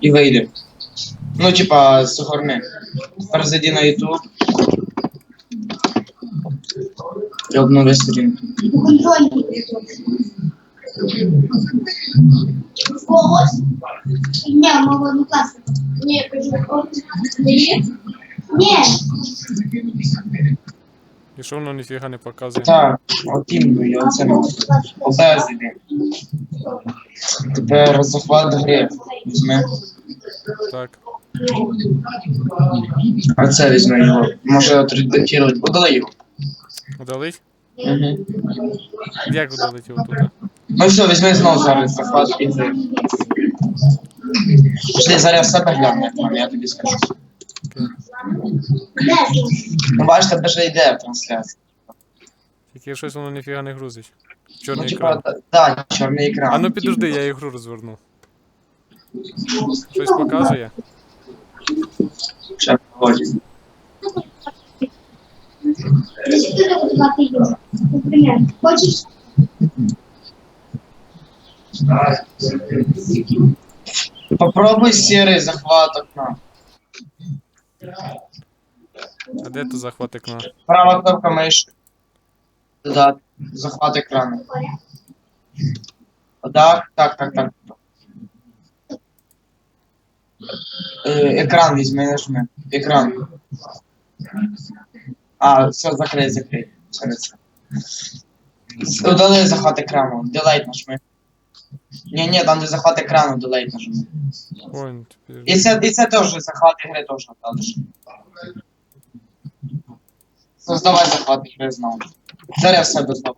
І вийди. Ну, типа, згорни. Тепер зайди на YouTube. І обнови сторінку. Контрольний. Когось? Ні, мого однокласника. Ні, кажу, от, ні. І що воно ніфіга не показує? Так, от іменно, я оце зайди. Тепер захват гри. Візьми. Так. А це візьми його. Може отредактувати. Удали його. Удалить? Угу. Як удалить його тут? Ну все, візьми знову зараз захват і гри. Пішли, зараз себе гляну, як я тобі скажу. Ну бачите, даже йде трансляція. Тільки щось воно ніфіга не грузить. Ну, типа, екран. да, да, чорний екран. А ну підожди, я ігру розверну. Щось показує? Ще хочеш? Попробуй серий захват окна. А де тут захват екна? Права кнопка миші. Додати. Захват екрану. Так, так, так, так. Е, екран візьми, нажми. Екран. А, все, закрий, закрий. Все, це. Удали захват екрану. Делейт нажми. Ні, ні, там де захват екрану, делейт нажми. Ой, ну ти І це, і це теж захват ігри теж далі. Создавай захват ігри знову. Зараз себе знову.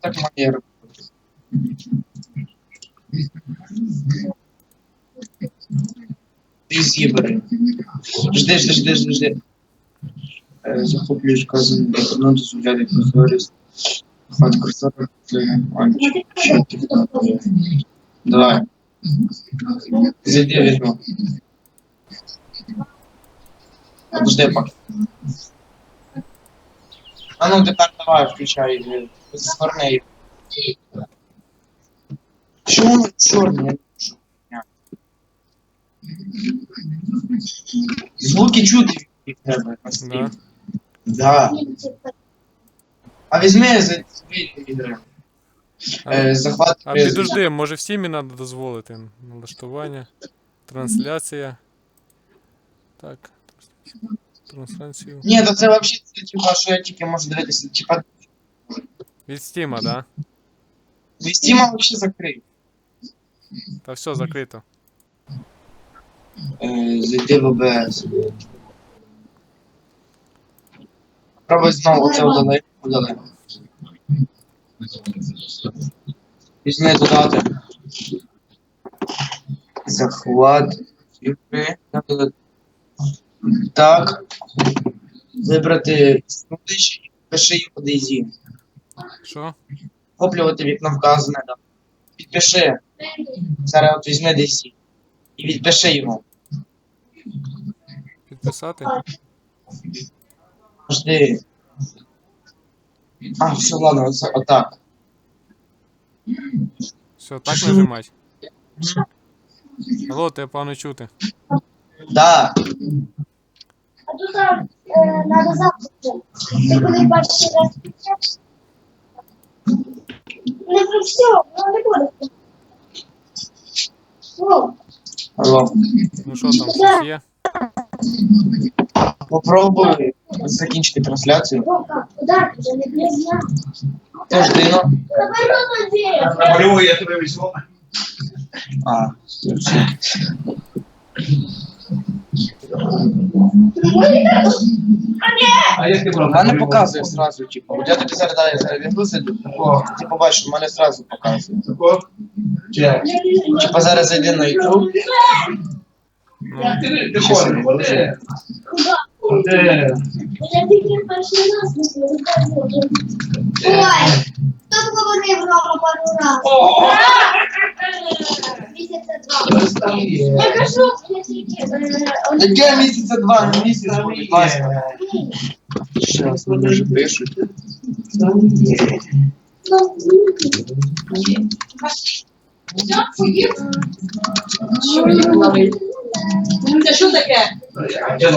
Так робити. Ти зібери. Жди, жди, жди, жди, жди. Е, Захоплюєш казану ну, дозволяє прозорість. Хват курсора. Давай. Зайди візьму. Подожди поки. А ну тепер давай, включай. е, Згорни їх. Чому чорний? Звуки чути від тебе. Да. Да. А візьми за вийти ігри. Е, захват. А без- підожди, може в стімі треба дозволити. Налаштування. Трансляція. Так. Трансляцію. Ні, то це взагалі це типа, що я тільки можу дивитися, типа, Від стіма, да? Стіма взагалі закрив. Та все, закрито. Е, зайди в ОБС. Пробуй знову це удали. Удали. Візьми додати. Захват. Так. Вибрати снудич. Пиши його DayZ. Що? Охоплювати вікно вказане. Да. Підпиши. Зараз от візьми DayZ. І відпиши його. Підписати? Жди. А, все, ладно, оце, отак. Все, так нажимать. Алло, тебе погано чути. Да. А тут е, треба завтра. Ти коли бачиш раз Не про все, воно не буде. О, Алло. Ну що там, щось є? Попробуй закінчити трансляцію. Тож дино. Наверно, я тебе візьму. А, все. А як ти брав? Мене показує сразу, типу. От я тобі зараз зараз відгрузити, ти побачиш, у мене сразу показує. Тако? Чи? Типа зараз зайди на YouTube. Ну, Ти не- ти ходиш, де? Де? Я тільки перший раз. Ой, хто говорив Рома пару раз? Місяця два. Ось там є. Я кажу, я тільки... е, Яке місяця два, місяць, будь ласка. Щас, вони вже пишуть. Що? Це що таке?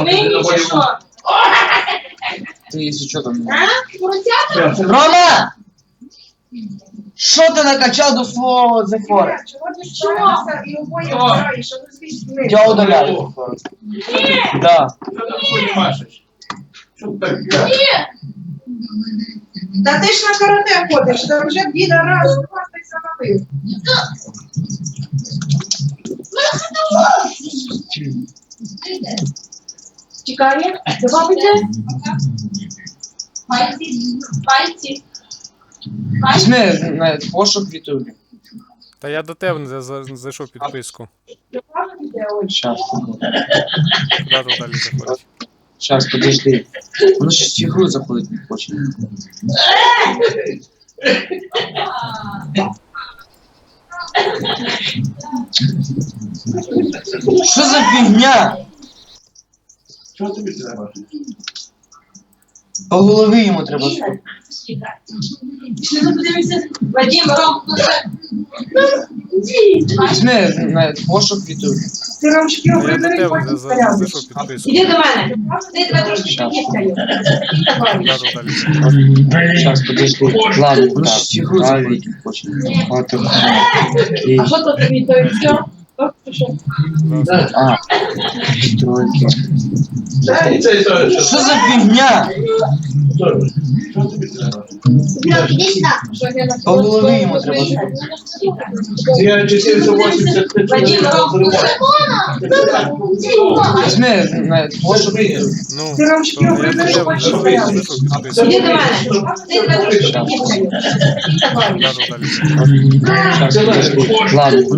Нині чи що? Ти, якщо що там. А? Поросята? Рома! Що ти накачав до свого зефора? Чого ти що? І обоє граєш, що ти звідси Я удаляю зефора. Да. Та ти ж на карате ходиш, та вже біда раз, два ти завалив. Чекає? Забавите? Пальці, пальці. Візьми на пошук в Ютубі. Та я до тебе не за- за- зайшов підписку. Щас, Куди тут далі заходить? щас, подожди. Воно щось в ігру заходить не хоче. Що за фігня? Що тобі треба? По голові йому треба подивимося. Вадим, Ром? Візьми на пошук в Ти Ромчик його я до прибери, тебе потім за- за- порядок. Іди до мене. Ти тебе трошки Щас. далі заходить? Подожди. Ладно, воно щось в ігру заходить не хоче. От, і- А що то тобі, то і все? А, це, Що за фігня? По голові йому треба Я 485 Вадим, Ром, хто це? Візьми на пошук в Ютубі. Ну. Ладно,